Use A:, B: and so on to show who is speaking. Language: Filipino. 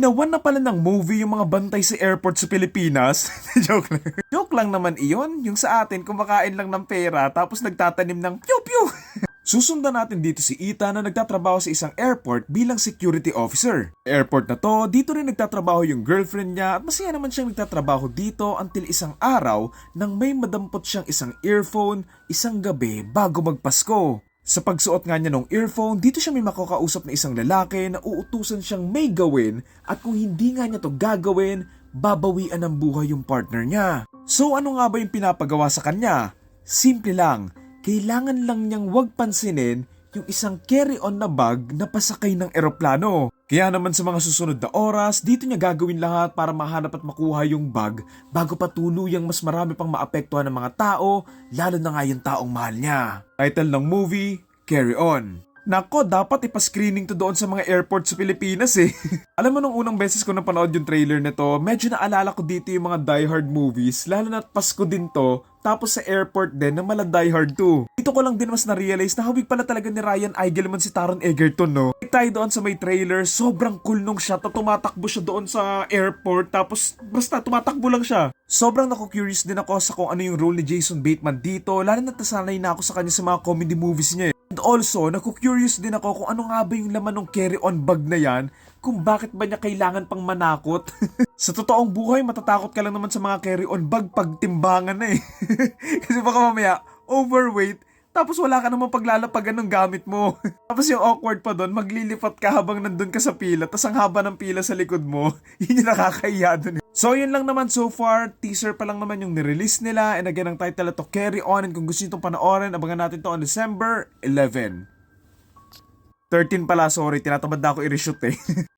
A: Nawan na pala ng movie yung mga bantay sa airport sa Pilipinas. Joke lang. Joke lang naman iyon. Yung sa atin, kumakain lang ng pera tapos nagtatanim ng pew-pew. Susundan natin dito si Ita na nagtatrabaho sa isang airport bilang security officer. Airport na to, dito rin nagtatrabaho yung girlfriend niya at masaya naman siyang nagtatrabaho dito until isang araw nang may madampot siyang isang earphone isang gabi bago magpasko. Sa pagsuot nga niya ng earphone, dito siya may makakausap na isang lalaki na uutusan siyang may gawin at kung hindi nga niya to gagawin, babawian ng buhay yung partner niya. So ano nga ba yung pinapagawa sa kanya? Simple lang, kailangan lang niyang wag pansinin yung isang carry-on na bag na pasakay ng eroplano. Kaya naman sa mga susunod na oras, dito niya gagawin lahat para mahanap at makuha yung bag bago pa tuluyang mas marami pang maapektuhan ng mga tao, lalo na nga yung taong mahal niya. Title ng movie, Carry On. Nako, dapat ipa-screening to doon sa mga airport sa Pilipinas eh. Alam mo nung unang beses ko napanood yung trailer nito, medyo naalala ko dito yung mga Die Hard movies, lalo na Pasko din to, tapos sa airport din na mala Die Hard 2. Dito ko lang din mas na-realize na hawig pala talaga ni Ryan Eigelman si Taron Egerton no. Like tayo doon sa may trailer, sobrang cool nung shot na tumatakbo siya doon sa airport tapos basta tumatakbo lang siya. Sobrang naku-curious din ako sa kung ano yung role ni Jason Bateman dito, lalo na nasanay na ako sa kanya sa mga comedy movies niya eh. And also, naku-curious din ako kung ano nga ba yung laman ng carry-on bag na yan, kung bakit ba niya kailangan pang manakot. sa totoong buhay, matatakot ka lang naman sa mga carry-on bag pag timbangan na eh. Kasi baka mamaya, overweight, tapos wala ka naman paglalapagan ng gamit mo. tapos yung awkward pa doon, maglilipat ka habang nandun ka sa pila, tapos ang haba ng pila sa likod mo, yun yung nakakahiya dun eh. So yun lang naman so far, teaser pa lang naman yung nirelease nila, and again ang title to Carry On, and kung gusto nyo itong panoorin, abangan natin to on December 11. 13 pala, sorry, tinatamad na ako i-reshoot eh.